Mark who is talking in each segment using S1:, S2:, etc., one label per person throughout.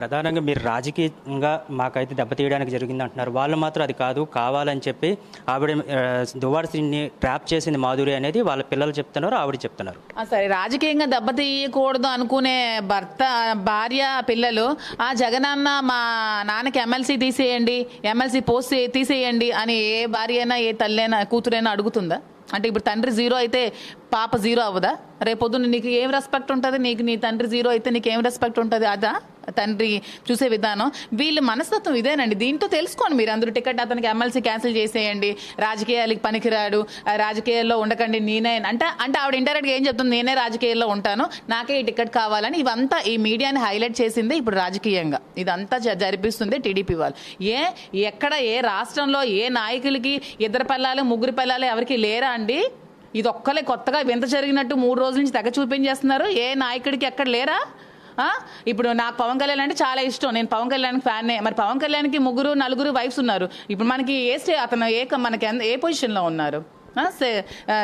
S1: ప్రధానంగా మీరు రాజకీయంగా మాకైతే దెబ్బతీయడానికి జరిగింది అంటున్నారు వాళ్ళు మాత్రం అది కాదు కావాలని చెప్పి ఆవిడ ఆ, దువ్వాడ ట్రాప్ చేసింది మాధురి అనేది వాళ్ళ పిల్లలు చెప్తున్నారు ఆవిడ చెప్తున్నారు.
S2: సరే రాజకీయంగా దెబ్బతీయకూడదు అనుకునే భర్త భార్య పిల్లలు ఆ జగనన్న మా నాన్నకి ఎమ్మెల్సీ తీసేయండి ఎమ్మెల్సీ పోస్ట్ తీసేయండి అని ఏ భార్య అయినా ఏ తల్లైనా కూతురైనా అడుగుతుందా? అంటే ఇప్పుడు తండ్రి జీరో అయితే పాప జీరో అవ్వదా? రేపొద్దున నీకు ఏం రెస్పెక్ట్ ఉంటుంది? నీకు నీ తండ్రి జీరో అయితే నీకు ఏం రెస్పెక్ట్ ఉంటుంది? అదా? తండ్రి చూసే విధానం. వీళ్ళ మనస్తత్వం ఇదేనండి. దీంతో తెలుసుకోండి మీరు అందరూ. టికెట్ అతనికి ఎమ్మెల్సీ క్యాన్సిల్ చేసేయండి. రాజకీయాలకి పనికిరాడు. రాజకీయాల్లో ఉండకండి నేనే అంటే అంటే ఆవిడ ఇండైరెక్ట్గా ఏం చెప్తుంది? నేనే రాజకీయాల్లో ఉంటాను. నాకే ఈ టికెట్ కావాలని ఇవంతా ఈ మీడియాని హైలైట్ చేసింది ఇప్పుడు రాజకీయంగా. ఇదంతా జ- జరిపిస్తుంది టీడీపీ వాళ్ళు. ఏ ఎక్కడ ఏ రాష్ట్రంలో ఏ నాయకులకి ఇద్దరు పిల్లలు ముగ్గురు పిల్లలు ఎవరికి లేరా అండి? ఇది ఒక్కలే కొత్తగా వింత జరిగినట్టు మూడు రోజుల నుంచి తెగ చూపించేస్తున్నారు. ఏ నాయకుడికి ఎక్కడ లేరా? ఇప్పుడు నాకు పవన్ కళ్యాణ్ అంటే చాలా ఇష్టం. నేను పవన్ కళ్యాణ్ ఫ్యాన్నే. మరి పవన్ కళ్యాణ్కి ముగ్గురు నలుగురు వైఫ్స్ ఉన్నారు. ఇప్పుడు మనకి ఏ స్టే అతను ఏ మనకి ఏ పొజిషన్లో ఉన్నారు?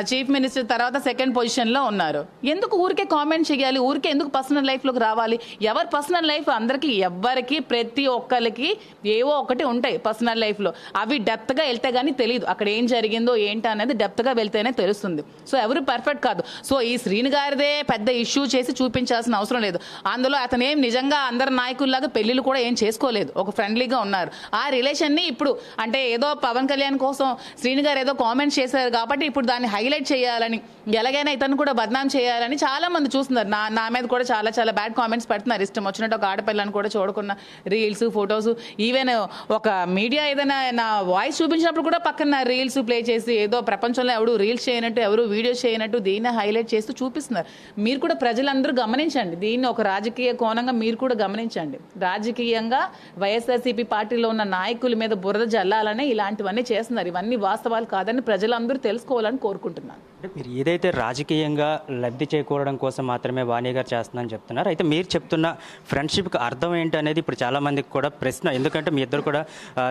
S2: చీఫ్ మినిస్టర్ తర్వాత సెకండ్ పొజిషన్లో ఉన్నారు. ఎందుకు ఊరికే కామెంట్ చేయాలి? ఊరికే ఎందుకు పర్సనల్ లైఫ్లోకి రావాలి? ఎవరి పర్సనల్ లైఫ్ అందరికీ ఎవరికి ప్రతి ఒక్కరికి ఏవో ఒకటి ఉంటాయి పర్సనల్ లైఫ్లో. అవి డెప్త్గా వెళ్తే కానీ తెలియదు అక్కడ ఏం జరిగిందో ఏంటి అనేది డెప్త్గా వెళ్తేనే తెలుస్తుంది. సో ఎవరు పర్ఫెక్ట్ కాదు. సో ఈ శ్రీని గారిదే పెద్ద ఇష్యూ చేసి చూపించాల్సిన అవసరం లేదు. అందులో అతను ఏం నిజంగా అందరి నాయకుల్లాగా పెళ్ళిళ్ళు కూడా ఏం చేసుకోలేదు. ఒక ఫ్రెండ్లీగా ఉన్నారు. ఆ రిలేషన్ని ఇప్పుడు అంటే ఏదో పవన్ కళ్యాణ్ కోసం శ్రీని గారు ఏదో కామెంట్ చేశారు కాబట్టి ఇప్పుడు దాన్ని హైలైట్ చేయాలని ఎలాగైనా ఇతను కూడా బద్నాం చేయాలని చాలా మంది చూస్తున్నారు. నా నా మీద కూడా చాలా చాలా బ్యాడ్ కామెంట్స్ పెడుతున్నారు. ఇష్టం వచ్చినట్టు ఒక ఆడపిల్లని కూడా చూడకున్న రీల్స్ ఫొటోస్ ఈవెన్ ఒక మీడియా ఏదైనా నా వాయిస్ చూపించినప్పుడు కూడా పక్కన రీల్స్ ప్లే చేసి ఏదో ప్రపంచంలో ఎవడు రీల్స్ చేయనట్టు ఎవరు వీడియోస్ చేయనట్టు దీన్ని హైలైట్ చేస్తూ చూపిస్తున్నారు. మీరు కూడా ప్రజలందరూ గమనించండి. దీన్ని ఒక రాజకీయ కోణంగా మీరు కూడా గమనించండి. రాజకీయంగా వైఎస్ఆర్సీపీ పార్టీలో ఉన్న నాయకుల మీద బురద జల్లాలని ఇలాంటివన్నీ చేస్తున్నారు. ఇవన్నీ వాస్తవాలు కాదని ప్రజలందరూ తెలుసుకోవాలని కోరుకుంటున్నాను.
S1: అంటే మీరు ఏదైతే రాజకీయంగా లబ్ధి చేకూరడం కోసం మాత్రమే వాణి గారు చేస్తున్నారని చెప్తున్నారు అయితే మీరు చెప్తున్న ఫ్రెండ్షిప్కి అర్థం ఏంటి అనేది ఇప్పుడు చాలా మందికి కూడా ప్రశ్న. ఎందుకంటే మీ ఇద్దరు కూడా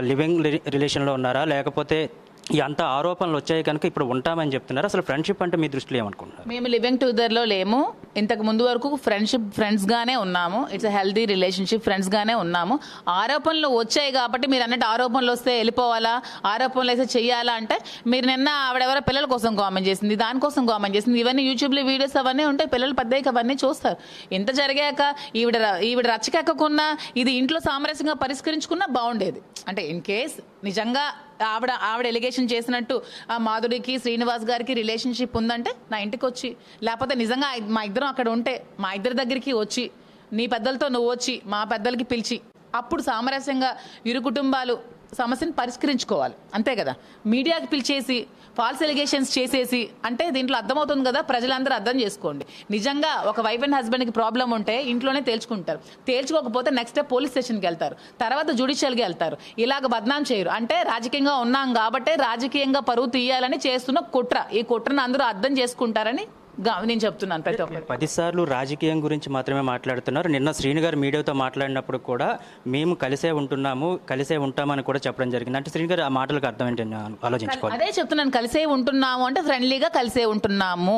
S1: లివింగ్ రిలేషన్లో ఉన్నారా? లేకపోతే ఈ అంత ఆరోపణలు వచ్చాయి కనుక ఇప్పుడు ఉంటామని చెప్తున్నారు. అసలు ఫ్రెండ్షిప్ అంటే మీ దృష్టిలో ఏమనుకుంటున్నారు?
S2: మేము లివింగ్ టుగెదర్లో లేము. ఇంతకు ముందు వరకు ఫ్రెండ్షిప్ ఫ్రెండ్స్గానే ఉన్నాము. ఇట్స్ హెల్దీ రిలేషన్షిప్ ఫ్రెండ్స్గానే ఉన్నాము. ఆరోపణలు వచ్చాయి కాబట్టి మీరు అన్నట్టు ఆరోపణలు వస్తే వెళ్ళిపోవాలా? ఆరోపణలు అయితే చెయ్యాలా అంటే మీరు నిన్న ఆవిడెవరో పిల్లల కోసం కామెంట్ చేసింది దానికోసం కామెంట్ చేసింది. ఇవన్నీ యూట్యూబ్లో వీడియోస్ అవన్నీ ఉంటాయి పిల్లలు పెద్దయ్యకి అవన్నీ చూస్తారు. ఇంత జరిగాక ఈవిడ ఈవిడ రచ్చకెక్కకున్నా ఇది ఇంట్లో సామరస్యంగా పరిష్కరించుకున్నా బాగుండేది. అంటే ఇన్ కేస్ నిజంగా ఆవిడ ఆవిడ ఎలిగేషన్ చేసినట్టు ఆ మాధురికి శ్రీనివాస్ గారికి రిలేషన్షిప్ ఉందంటే నా ఇంటికి వచ్చి. లేకపోతే నిజంగా మా ఇద్దరం అక్కడ ఉంటే మా ఇద్దరి దగ్గరికి వచ్చి నీ పెద్దలతో నువ్వు వచ్చి మా పెద్దలకి పిలిచి. అప్పుడు సామరస్యంగా ఇరు కుటుంబాలు సమస్యను పరిష్కరించుకోవాలి. అంతే కదా? మీడియాకి పిలిచేసి ఫాల్స్ ఎలిగేషన్స్ చేసేసి అంటే దీంట్లో అర్థమవుతుంది కదా? ప్రజలందరూ అర్థం చేసుకోండి. నిజంగా ఒక వైఫ్ అండ్ హస్బెండ్కి ప్రాబ్లం ఉంటే ఇంట్లోనే తేల్చుకుంటారు. తేల్చుకోకపోతే నెక్స్ట్ డే పోలీస్ స్టేషన్కి వెళ్తారు. తర్వాత జుడిషియల్కి వెళ్తారు. ఇలాగ బద్నాం చేయరు. అంటే రాజకీయంగా ఉన్నాం కాబట్టే రాజకీయంగా పరువు తీయాలని చేస్తున్న కుట్ర. ఈ కుట్రను అందరూ అర్థం చేసుకుంటారని నేను చెప్తున్నాను ప్రతి ఒక్కరు
S1: పదిసార్లు రాజకీయం గురించి మాత్రమే మాట్లాడుతున్నారు. నిన్న శ్రీను గారు మీడియాతో మాట్లాడినప్పుడు కూడా మేము కలిసే ఉంటున్నాము కలిసే ఉంటామని కూడా చెప్పడం జరిగింది. అంటే శ్రీను గారు ఆ మాటలకు అర్థం ఏంటని ఆలోచించుకోవాలి.
S2: అదే చెప్తున్నాను కలిసే ఉంటున్నాము అంటే ఫ్రెండ్లీగా కలిసే ఉంటున్నాము.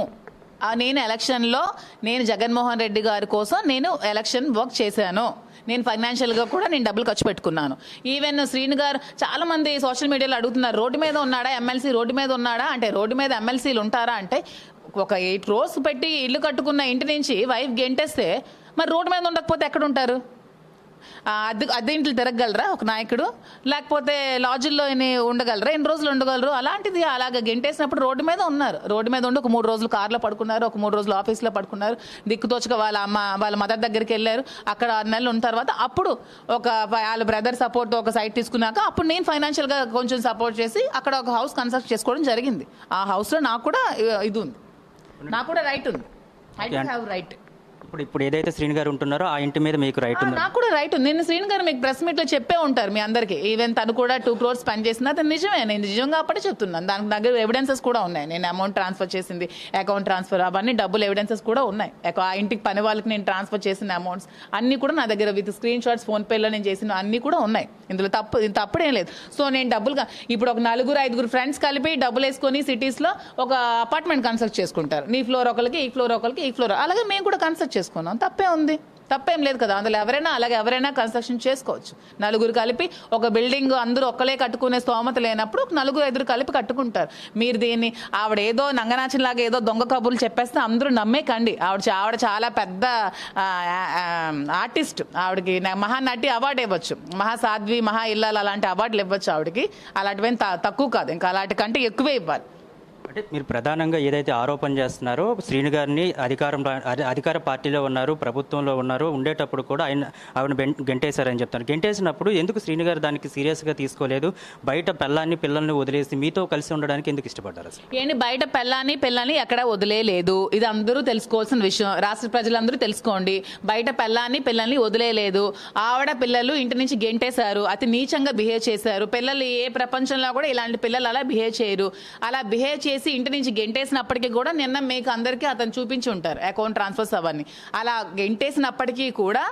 S2: నేను ఎలక్షన్లో నేను జగన్మోహన్ రెడ్డి గారి కోసం నేను ఎలక్షన్ వర్క్ చేశాను. నేను ఫైనాన్షియల్గా కూడా నేను డబ్బులు ఖర్చు పెట్టుకున్నాను. ఈవెన్ శ్రీను గారు చాలా మంది సోషల్ మీడియాలో అడుగుతున్నారు రోడ్డు మీద ఉన్నాడా ఎమ్మెల్సీ రోడ్డు మీద ఉన్నాడా? అంటే రోడ్డు మీద ఎమ్మెల్సీలు ఉంటారా అంటే ఒక ఎయిట్ రోస్ పెట్టి ఇల్లు కట్టుకున్న ఇంటి నుంచి వైఫ్ గెంటేస్తే మరి రోడ్డు మీద ఉండకపోతే ఎక్కడ ఉంటారు అద్దె అద్దె ఇంట్లో తిరగగలరా ఒక నాయకుడు? లేకపోతే లాడ్జిల్లో ఉండగలరా? ఎన్ని రోజులు ఉండగలరు? అలాంటిది అలాగ గెంటేసినప్పుడు రోడ్డు మీద ఉన్నారు. రోడ్డు మీద ఉండి ఒక మూడు రోజులు కార్లో పడుకున్నారు ఒక మూడు రోజులు ఆఫీస్లో పడుకున్నారు. దిక్కుతోచక వాళ్ళ అమ్మ వాళ్ళ మదర్ దగ్గరికి వెళ్ళారు. అక్కడ ఆరు నెలలు ఉన్న తర్వాత అప్పుడు ఒక వాళ్ళ బ్రదర్ సపోర్ట్ ఒక సైట్ తీసుకున్నాక అప్పుడు నేను ఫైనాన్షియల్గా కొంచెం సపోర్ట్ చేసి అక్కడ ఒక హౌస్ కన్స్ట్రక్ట్ చేసుకోవడం జరిగింది. ఆ హౌస్లో నాకు కూడా ఇది ఉంది. నాకు కూడా రైట్ ఉంది. ఐ హ్యావ్ రైట్
S1: ఇప్పుడు ఇప్పుడు ఏదైతే శ్రీను గారు ఉంటున్నారో ఆ ఇంటి మీద మీకు రైట్ ఉంది?
S2: నాకు కూడా రైట్ ఉంది. నేను శ్రీను గారు మీకు ప్రెస్ మీట్లో చెప్పే ఉంటారు మీ అందరికి. ఈవెన్ తను కూడా టూ క్రోర్స్ స్పెండ్ చేసింది. అది నిజమే. నేను నిజంగా అప్పుడే చెప్తున్నాను. దానికి దగ్గర ఎవిడెన్సెస్ కూడా ఉన్నాయి. నేను అమౌంట్ ట్రాన్స్ఫర్ చేసింది అకౌంట్ ట్రాన్స్ఫర్ అవన్నీ డబ్బులు ఎవిడెన్సెస్ కూడా ఉన్నాయి. ఆ ఇంటికి పని వాళ్ళకి నేను ట్రాన్స్ఫర్ చేసిన అమౌంట్స్ అన్ని కూడా నా దగ్గర విత్ స్క్రీన్ షాట్స్ ఫోన్ పేలో నేను చేసిన అన్ని కూడా ఉన్నాయి. ఇందులో తప్పు తప్పుడేం లేదు. సో నేను డబ్బులుగా ఇప్పుడు ఒక నలుగురు ఐదుగురు ఫ్రెండ్స్ కలిపి డబ్బులు వేసుకొని సిటీస్లో ఒక అపార్ట్మెంట్ కన్స్ట్రక్ట్ చేసుకుంటారు. నీ ఫ్లోర్ ఒకరికి ఈ ఫ్లోర్ ఒకరికి ఈ ఫ్లోర్ అలాగే మేము కూడా కన్స్ట్రక్ట్ చేసుకున్నాం. తప్పే ఉంది. తప్పేం లేదు కదా. అందులో ఎవరైనా అలాగే ఎవరైనా కన్స్ట్రక్షన్ చేసుకోవచ్చు. నలుగురు కలిపి ఒక బిల్డింగ్ అందరూ ఒక్కలే కట్టుకునే స్తోమత లేనప్పుడు ఒక నలుగురు ఐదుగురు కలిపి కట్టుకుంటారు. మీరు దీన్ని ఆవిడ ఏదో నంగనాచిలాగా ఏదో దొంగ కబుర్లు చెప్పేస్తే అందరూ నమ్మేకండి ఆవిడ ఆవిడ చాలా పెద్ద ఆర్టిస్ట్. ఆవిడకి మహానటి అవార్డు ఇవ్వచ్చు. మహాసాధ్వి మహా ఇల్లాలు అలాంటి అవార్డులు ఇవ్వచ్చు ఆవిడకి. అలాంటివేం త- తక్కువ కాదు. ఇంకా అలాంటి కంటే ఎక్కువే ఇవ్వాలి.
S1: అంటే మీరు ప్రధానంగా ఏదైతే ఆరోపణ చేస్తున్నారో శ్రీను గారిని అధికారం అధికార పార్టీలో ఉన్నారు ప్రభుత్వంలో ఉన్నారు ఉండేటప్పుడు కూడా ఆయన ఆవిడ గెంటేశారని చెప్తారు గెంటేసినప్పుడు ఎందుకు శ్రీను గారు దానికి సీరియస్గా తీసుకోలేదు? బయట పెళ్ళాన్ని పిల్లల్ని వదిలేసి మీతో కలిసి ఉండడానికి ఎందుకు ఇష్టపడ్డారు
S2: ఏంటి? బయట పెళ్ళాన్ని పిల్లల్ని ఎక్కడ వదిలేయలేదు ఇది అందరూ తెలుసుకోవాల్సిన విషయం. రాష్ట్ర ప్రజలందరూ తెలుసుకోండి. బయట పెళ్ళాన్ని పిల్లల్ని వదిలేయలేదు ఆవిడ పిల్లలు ఇంటి నుంచి గెంటేశారు. అతి నీచంగా బిహేవ్ చేశారు. పిల్లలు ఏ ప్రపంచంలో కూడా ఇలాంటి పిల్లలు అలా బిహేవ్ చేయరు. అలా బిహేవ్ చేసి ఇంటి నుంచి గెంటేసినప్పటికీ కూడా నిన్న మీకు అందరికీ అతను చూపించి ఉంటారు అకౌంట్ ట్రాన్స్ఫర్స్ అవన్నీ. అలా గెంటేసినప్పటికీ కూడా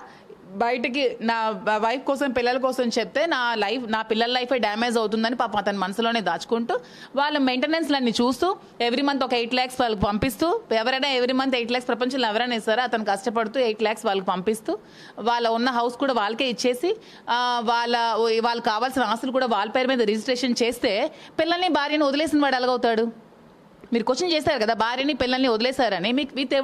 S2: బయటికి నా వైఫ్ కోసం పిల్లల కోసం చెప్తే నా లైఫ్ నా పిల్లల లైఫే డ్యామేజ్ అవుతుందని పాపం అతని మనసులోనే దాచుకుంటూ వాళ్ళ మెయింటెనెన్స్లన్నీ చూస్తూ ఎవ్రీ మంత్ ఒక ఎయిట్ ల్యాక్స్ వాళ్ళకి పంపిస్తూ ఎవరైనా ఎవ్రీ మంత్ ఎయిట్ ల్యాక్స్ ప్రపంచంలో ఎవరైనా ఇస్తారో? అతను కష్టపడుతూ ఎయిట్ ల్యాక్స్ వాళ్ళకి పంపిస్తూ వాళ్ళ ఉన్న హౌస్ కూడా వాళ్ళకే ఇచ్చేసి వాళ్ళ వాళ్ళకి కావాల్సిన ఆస్తులు కూడా వాళ్ళ పేరు మీద రిజిస్ట్రేషన్ చేస్తే పిల్లల్ని భార్యను వదిలేసిన వాడు ఎలాగవుతాడు? మీరు క్వశ్చన్ చేశారు కదా భార్యని పిల్లల్ని వదిలేశారని. మీకు విత్ ఎవిడెన్స్